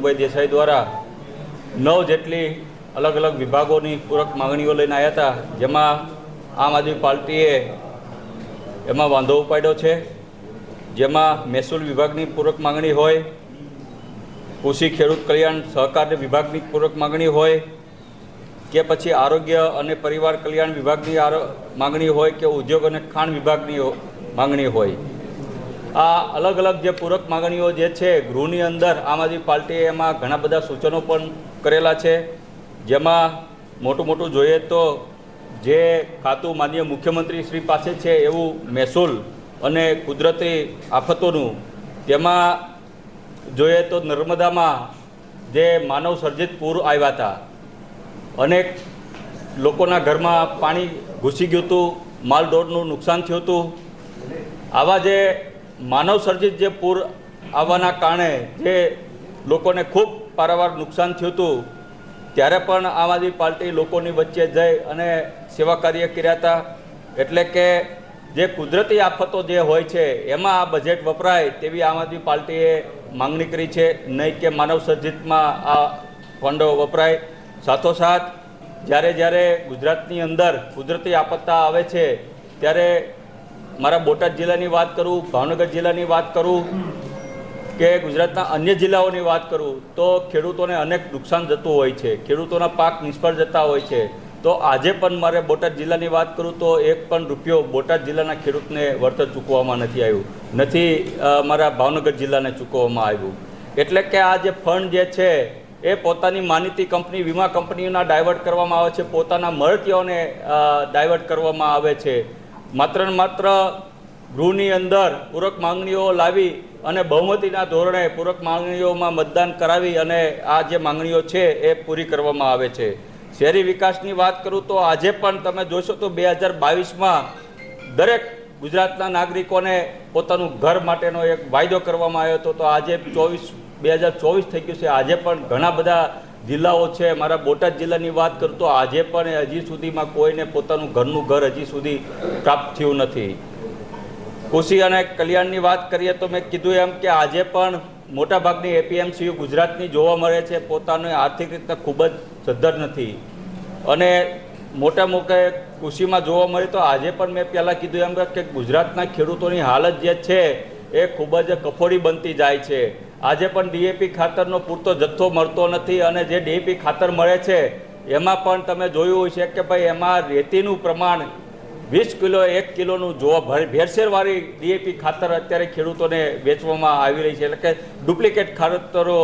કનુભાઈ દેસાઈ દ્વારા નવ જેટલી અલગ અલગ વિભાગોની પૂરક માગણીઓ લઈને આવ્યા હતા, જેમાં આમ આદમી પાર્ટીએ એમાં વાંધો ઉપાડ્યો છે, જેમાં મહેસૂલ વિભાગની પૂરક માગણી હોય, કૃષિ ખેડૂત કલ્યાણ સહકાર વિભાગની પૂરક માગણી હોય, કે પછી આરોગ્ય અને પરિવાર કલ્યાણ વિભાગની માગણી હોય કે ઉદ્યોગ અને ખાણ વિભાગની માંગણી હોય. આ અલગ અલગ જે પૂરક માંગણીઓ જે છે, ગૃહની અંદર આમ આદમી પાર્ટીએ એમાં ઘણા બધા સૂચનો પણ કરેલા છે. જેમાં મોટું મોટું જોઈએ તો જે ખાતું માનનીય મુખ્યમંત્રી શ્રી પાસે છે એવું મહેસૂલ અને કુદરતી આફતોનું, તેમાં જોઈએ તો નર્મદામાં જે માનવ સર્જિત પૂર આવ્યા હતા અનેક લોકોના ઘરમાં પાણી ઘૂસી ગયું હતું, માલદોડનું નુકસાન થયું હતું. આવા જે માનવ સર્જિત જે પૂર આવવાના કારણે જે લોકોને ખૂબ પારાવાર નુકસાન થયું હતું, ત્યારે પણ આમ આદમી પાર્ટી લોકોની વચ્ચે જઈ અને સેવા કાર્ય કર્યા હતા. એટલે કે જે કુદરતી આફતો જે હોય છે, એમાં આ બજેટ વપરાય તેવી આમ આદમી પાર્ટીએ માંગણી કરી છે. નહીં કે માનવ સર્જિતમાં આ ફંડો વપરાય. સાથોસાથ, જ્યારે જ્યારે ગુજરાતની અંદર કુદરતી આપત્તા આવે છે, ત્યારે મારા બોટાદ જિલ્લાની વાત કરું, ભાવનગર જિલ્લાની વાત કરું કે ગુજરાતના અન્ય જિલ્લાઓની વાત કરું, તો ખેડૂતોને અનેક નુકસાન જતું હોય છે. ખેડૂતોના પાક નિષ્ફળ જતા હોય છે. તો આજે પણ મારે બોટાદ જિલ્લાની વાત કરું, તો એક પણ રૂપિયો બોટાદ જિલ્લાના ખેડૂતને વળતર ચૂકવવામાં નથી આવ્યું. નથી મારા ભાવનગર જિલ્લાને ચૂકવવામાં આવ્યું. એટલે કે આ જે ફંડ જે છે, એ પોતાની માનીતી કંપની, વીમા કંપનીઓના ડાયવર્ટ કરવામાં આવે છે, પોતાના મળતીઓને ડાયવર્ટ કરવામાં આવે છે. માત્ર ને માત્ર ગૃહની અંદર પૂરક માંગણીઓ લાવી અને બહુમતીના ધોરણે પૂરક માંગણીઓમાં મતદાન કરાવી અને આ જે માંગણીઓ છે એ પૂરી કરવામાં આવે છે. શહેરી વિકાસની વાત કરું તો આજે પણ તમે જોશો તો બે હજાર બાવીસમાં દરેક ગુજરાતના નાગરિકોને પોતાનું ઘર માટેનો એક વાયદો કરવામાં આવ્યો હતો. તો આજે ચોવીસ, બે હજાર ચોવીસ થઈ ગયું છે. આજે પણ ઘણા બધા જિલ્લાઓ છે, મારા બોટાદ જિલ્લાની વાત કરું તો આજે પણ હજી સુધીમાં કોઈને પોતાનું ઘરનું ઘર હજી સુધી પ્રાપ્ત થયું નથી. કૃષિ અને કલ્યાણની વાત કરીએ તો મેં કીધું એમ કે આજે પણ મોટાભાગની એપીએમસીયુ ગુજરાતની જોવા મળે છે, પોતાની આર્થિક રીતે ખૂબ જ સદ્ધર નથી. અને મોટા મોટા કૃષિમાં જોવા મળે તો આજે પણ મેં પહેલાં કીધું એમ કે ગુજરાતના ખેડૂતોની હાલત જે છે, એ ખૂબ જ કફોડી બનતી જાય છે. આજે પણ ડીએપી ખાતરનો પૂરતો જથ્થો મળતો નથી અને જે ડીએપી ખાતર મળે છે, એમાં પણ તમે જોયું હશે કે ભાઈ એમાં રેતીનું પ્રમાણ વીસ કિલો, એક કિલોનું જોવા ભર ભેળસેળવાળી ડીએપી ખાતર અત્યારે ખેડૂતોને વેચવામાં આવી રહી છે. એટલે કે ડુપ્લિકેટ ખાતરો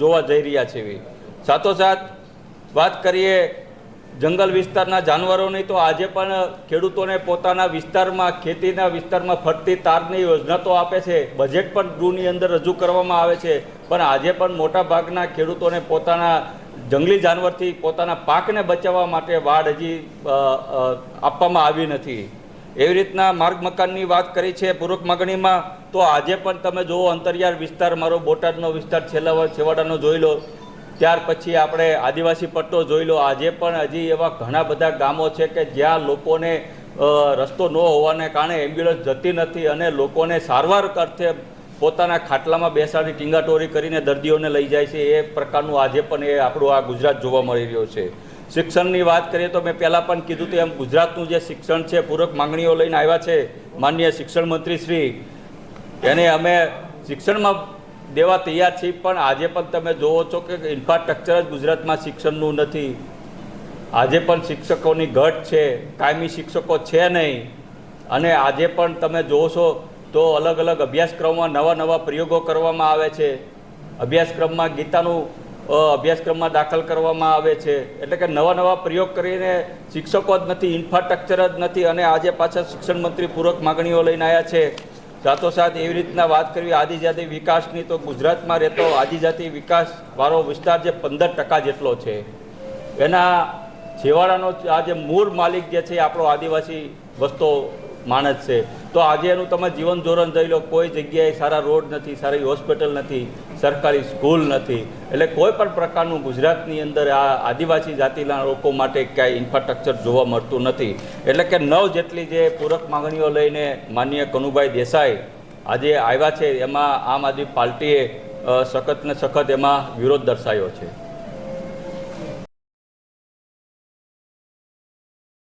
જોવા જઈ રહ્યા છે એવી. સાથોસાથ વાત કરીએ જંગલ વિસ્તારના જાનવરોની તો આજે પણ ખેડૂતોને પોતાના વિસ્તારમાં, ખેતીના વિસ્તારમાં ફરતી તારની યોજના તો આપે છે. બજેટ પણ ગૃહની અંદર રજૂ કરવામાં આવે છે. પણ આજે પણ મોટા ભાગના ખેડૂતોને પોતાના જંગલી જાનવરથી પોતાના પાકને બચાવવા માટે વાડ હજી આપવામાં આવી નથી. એવી રીતના માર્ગ મકાનની વાત કરી છે પૂર્વક માગણીમાં, તો આજે પણ તમે જુઓ અંતરિયાળ વિસ્તાર, મારો બોટાદનો વિસ્તાર છેલ્લા છેવાડાનો જોઈ લો. ત્યાર પછી આપણે આદિવાસી પટ્ટો જોઈ લો. આજે પણ હજી એવા ઘણા બધા ગામો છે કે જ્યાં લોકોને રસ્તો ન હોવાને કારણે એમ્બ્યુલન્સ જતી નથી અને લોકોને સારવાર અર્થે પોતાના ખાટલામાં બેસાડી ટીંગાટોરી કરીને દર્દીઓને લઈ જાય છે. એ પ્રકારનું આજે પણ એ આપણું આ ગુજરાત જોવા મળી રહ્યો છે. શિક્ષણની વાત કરીએ તો મેં પહેલાં પણ કીધું તેમ ગુજરાતનું જે શિક્ષણ છે, પૂરક માંગણીઓ લઈને આવ્યા છે માનનીય શિક્ષણ મંત્રી શ્રી. એને અમે શિક્ષણમાં દેવા તૈયાર છીએ પણ આજે પણ તમે જોવો છો કે ઇન્ફ્રાસ્ટ્રક્ચર જ ગુજરાતમાં શિક્ષણનું નથી. આજે પણ શિક્ષકોની ઘટ છે, કાયમી શિક્ષકો છે નહીં. અને આજે પણ તમે જોશો તો અલગ અલગ અભ્યાસક્રમમાં નવા નવા પ્રયોગો કરવામાં આવે છે. અભ્યાસક્રમમાં ગીતાનું અભ્યાસક્રમમાં દાખલ કરવામાં આવે છે. એટલે કે નવા નવા પ્રયોગ કરીને શિક્ષકો જ નથી ઇન્ફ્રાસ્ટ્રક્ચર જ નથી અને આજે પાછા શિક્ષણ મંત્રી પૂરક માગણીઓ લઈને આવ્યા છે. સાથોસાથ એવી રીતના વાત કરવી, આદિજાતિ વિકાસની તો ગુજરાતમાં રહેતો આદિજાતિ વિકાસ વાળો વિસ્તાર જે પંદર ટકા જેટલો છે. એના છેવાડાનો આ જે મૂળ માલિક જે છે આપણો આદિવાસી વસતો માણસ છે. તો આજે એનું તમે જીવન ધોરણ જોઈ લો, કોઈ જગ્યાએ સારા રોડ નથી, સારી હોસ્પિટલ નથી, સરકારી સ્કૂલ નથી. એટલે કોઈ પણ પ્રકારનું ગુજરાતની અંદર આ આદિવાસી જાતિના લોકો માટે ક્યાંય ઇન્ફ્રાસ્ટ્રક્ચર જોવા મળતું નથી. એટલે કે નવ જેટલી જે પૂરક માંગણીઓ લઈને માનનીય કનુભાઈ દેસાઈ આજે આવ્યા છે, એમાં આમ આદમી પાર્ટીએ સખત ને સખત એમાં વિરોધ દર્શાવ્યો છે.